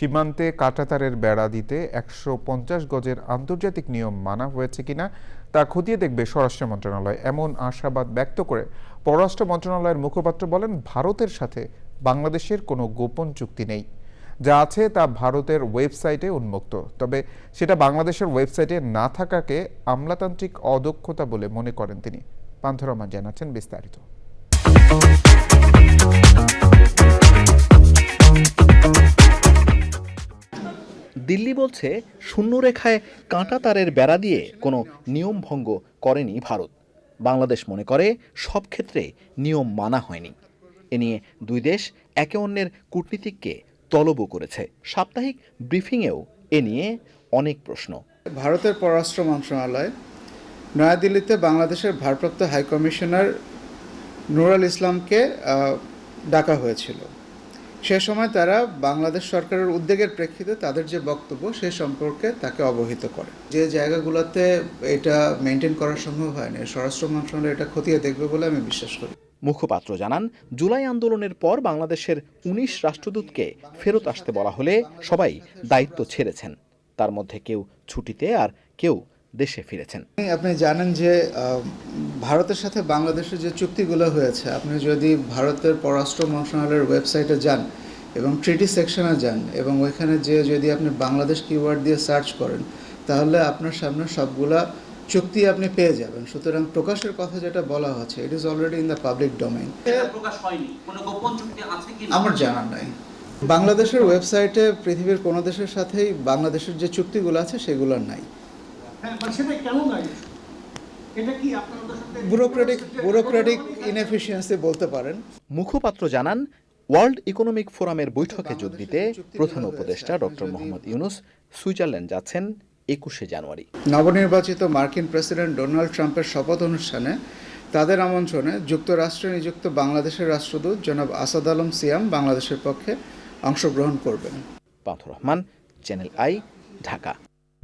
সীমান্তে কাঁটাতারের বেড়া দিতে একশো পঞ্চাশ গজের আন্তর্জাতিক নিয়ম মানা হয়েছে কিনা তা খতিয়ে দেখবে স্বরাষ্ট্র মন্ত্রণালয়। এমন আশাবাদ ব্যক্ত করে পররাষ্ট্র মন্ত্রণালয়ের মুখপাত্র বলেন, ভারতের সাথে বাংলাদেশের কোনো গোপন চুক্তি নেই। যা আছে তা ভারতের ওয়েবসাইটে উন্মুক্ত। তবে সেটা বাংলাদেশের ওয়েবসাইটে না থাকাকে আমলাতান্ত্রিক অদক্ষতা বলে মনে করেন তিনি। পান্থরমা জানাচ্ছেন বিস্তারিত। দিল্লি বলছে, শূন্যরেখায় কাঁটা তারের বেড়া দিয়ে কোনো নিয়ম ভঙ্গ করেনি ভারত। বাংলাদেশ মনে করে, সব ক্ষেত্রে নিয়ম মানা হয়নি। এ নিয়ে দুই দেশ একে অন্যের কূটনীতিককে তলবও করেছে। সাপ্তাহিক ব্রিফিংয়েও এ নিয়ে অনেক প্রশ্ন। ভারতের পররাষ্ট্র মন্ত্রণালয়, নয়াদিল্লিতে বাংলাদেশের ভারপ্রাপ্ত হাইকমিশনার নুরাল ইসলামকে ডাকা হয়েছিল। সে সময় তারা বাংলাদেশ সরকারের উদ্যোগের প্রেক্ষিতে তাদের যে বক্তব্য সে সম্পর্কে তাকে অবহিত করে। যে জায়গাগুলোতে এটা মেনটেন করা সম্ভব হয়নি স্বরাষ্ট্র মন্ত্রণালয় এটা খতিয়ে দেখবে বলে আমি বিশ্বাস করি। মুখপাত্র জানান জুলাই আন্দোলনের পর বাংলাদেশের উনিশ রাষ্ট্রদূতকে ফেরত আসতে বলা হলে সবাই দায়িত্ব ছেড়েছেন। তার মধ্যে কেউ ছুটিতে আর কেউ দেশে ফিরেছেন। আপনি জানেন যে ভারতের সাথে বাংলাদেশের যে চুক্তিগুলো হয়েছে আপনি যদি ভারতের পররাষ্ট্র মন্ত্রণালয়ের ওয়েবসাইটে যান এবং ট্রিটি সেকশনে যান এবং ওইখানে যে যদি আপনি বাংলাদেশ কিওয়ার্ড দিয়ে সার্চ করেন তাহলে আপনার সামনে সবগুলা চুক্তি আপনি পেয়ে যাবেন। সুতরাং প্রকাশের কথা যেটা বলা হচ্ছে it is already in the public domain এটা প্রকাশ হয়নি। কোনো গোপন চুক্তি আছে কি না? আমার জানা নাই। বাংলাদেশের ওয়েবসাইটে পৃথিবীর কোনো দেশের সাথেই বাংলাদেশের যে চুক্তিগুলো আছে সেগুলো নাই। হ্যাঁ মানে সেটা কেন নাই এটা কি আপনাদের সাথে ব্যুরোক্রেটিক ব্যুরোক্রেটিক ইনএফিসিয়েন্সি বলতে পারেন। মুখপাত্র জানান ওয়ার্ল্ড ইকোনমিক ফোরামের বৈঠকে যোগ দিতে প্রধান উপদেষ্টা ডক্টর মোহাম্মদ ইউনুস সুইজারল্যান্ড যাচ্ছেন একুশে জানুয়ারি। নবনির্বাচিত মার্কিন প্রেসিডেন্ট ডোনাল্ড ট্রাম্পের শপথ অনুষ্ঠানে তাদের আমন্ত্রণে যুক্তরাষ্ট্রে নিযুক্ত বাংলাদেশের রাষ্ট্রদূত জনাব আসাদ আলম সিয়াম বাংলাদেশের পক্ষে অংশগ্রহণ করবেন। Panth Rahman channel I Dhaka.